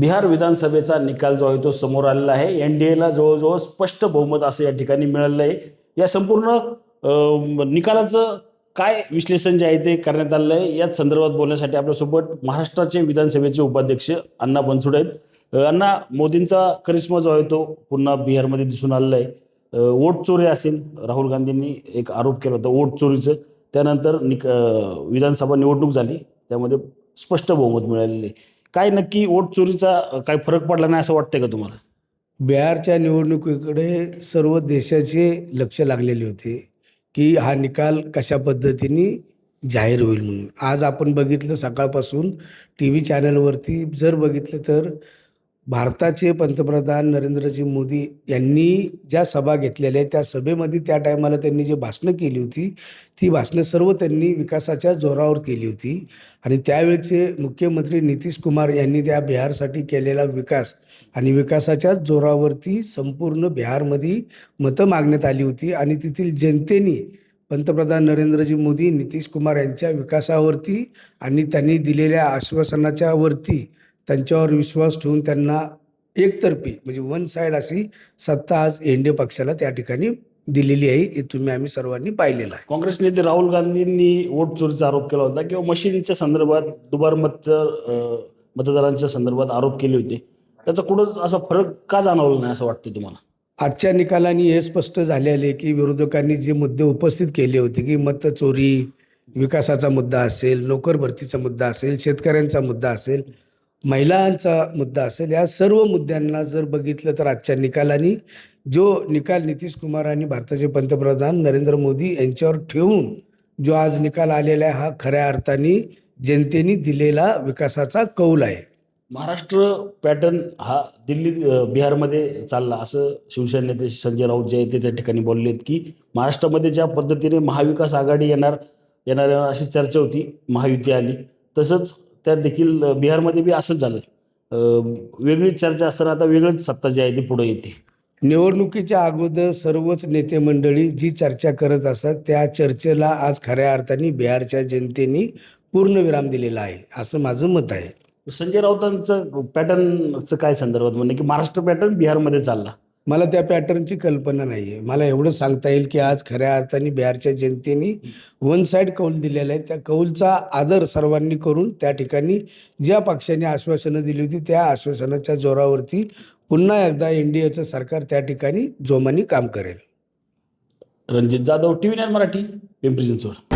बिहार विधानसभेचा निकाल जो आहे तो समोर आलेला आहे. एन डी एला जवळजवळ स्पष्ट बहुमत असं या ठिकाणी मिळालेलं आहे. या संपूर्ण निकालाचं काय विश्लेषण जे आहे ते करण्यात आलेलं आहे. याच संदर्भात बोलण्यासाठी आपल्यासोबत महाराष्ट्राचे विधानसभेचे उपाध्यक्ष अण्णा बनसुड आहेत. अण्णा मोदींचा करिश्मा जो आहे तो पुन्हा बिहारमध्ये दिसून आलेला आहे. वोट चोरी असेल राहुल गांधींनी एक आरोप केला होता वोट चोरीचं. त्यानंतर निक विधानसभा निवडणूक झाली. त्यामध्ये स्पष्ट बहुमत मिळालेले काय नक्की वोट चोरीचा काही काय फरक पडला नाही असं वाटतंय का तुम्हाला? बिहारच्या निवडणुकीकडे सर्व देशाचे लक्ष लागलेले होते की हा निकाल कशा पद्धतीने जाहीर होईल म्हणून. आज आपण बघितलं सकाळपासून टी व्ही चॅनलवरती जर बघितलं तर भारताचे पंतप्रधान नरेंद्रजी मोदी यांनी ज्या सभा घेतलेल्या आहेत त्या सभेमध्ये त्या टायमाला त्यांनी जी भाषणं केली होती ती भाषणं सर्व त्यांनी विकासाच्या जोरावर केली होती. आणि त्यावेळचे मुख्यमंत्री नितीश कुमार यांनी त्या बिहारसाठी केलेला विकास आणि विकासाच्या जोरावरती संपूर्ण बिहारमध्ये मतं मागण्यात आली होती. आणि तेथील जनतेने पंतप्रधान नरेंद्रजी मोदी नितीश कुमार यांच्या विकासावरती आणि त्यांनी दिलेल्या आश्वासनाच्यावरती त्यांच्यावर विश्वास ठेवून त्यांना एकतर्फी म्हणजे वन साईड अशी सत्ता आज एन डी ए पक्षाला त्या ठिकाणी दिलेली आहे हे तुम्ही आम्ही सर्वांनी पाहिलेलं आहे. काँग्रेस नेते राहुल गांधींनी वोट चोरीचा आरोप केला होता किंवा मशीनच्या संदर्भात दुबार मत मतदारांच्या संदर्भात आरोप केले होते. त्याचा कुठंच असा फरक का जाणवला नाही असं वाटतं तुम्हाला? आजच्या निकालाने हे स्पष्ट झालेले की विरोधकांनी जे मुद्दे उपस्थित केले होते की मत चोरी विकासाचा मुद्दा असेल नोकर भरतीचा मुद्दा असेल शेतकऱ्यांचा मुद्दा असेल महिलांचा मुद्दा असेल या सर्व मुद्द्यांना जर बघितलं तर आजच्या निकालाने जो निकाल नितीश कुमार आणि भारताचे पंतप्रधान नरेंद्र मोदी यांच्यावर ठेवून जो आज निकाल आलेला आहे हा खऱ्या अर्थाने जनतेने दिलेला विकासाचा कौल आहे. महाराष्ट्र पॅटर्न हा दिल्ली बिहारमध्ये चालला. असं शिवसेना नेते संजय राऊत जे ते त्या ठिकाणी बोलले आहेत की महाराष्ट्रामध्ये ज्या पद्धतीने महाविकास आघाडी येणार येणार अशी चर्चा होती महायुती आली तसंच त्यात देखील बिहारमध्ये बी असंच झालं. वेगळीच चर्चा असताना आता वेगळीच सत्ता जी आहे ती पुढे येते. निवडणुकीच्या अगोदर सर्वच नेते मंडळी जी चर्चा करत असतात त्या चर्चेला आज खऱ्या अर्थाने बिहारच्या जनतेने पूर्णविराम दिलेला आहे असं माझं मत आहे. संजय राऊतांचं पॅटर्नचं काय संदर्भात म्हणणं की महाराष्ट्र पॅटर्न बिहारमध्ये चालला. मला त्या पॅटर्नची कल्पना नाही आहे मला एवढं सांगता येईल की आज खऱ्या अर्थाने बिहारच्या जनतेने वन साईड कौल दिलेला आहे. त्या कौलचा आदर सर्वांनी करून त्या ठिकाणी ज्या पक्षाने आश्वासनं दिली होती त्या आश्वासनाच्या जोरावरती पुन्हा एकदा एन डी एचं सरकार त्या ठिकाणी जोमाने काम करेल. Ranjit Jadhav T V nine Marathi Pimpri Chinchwad.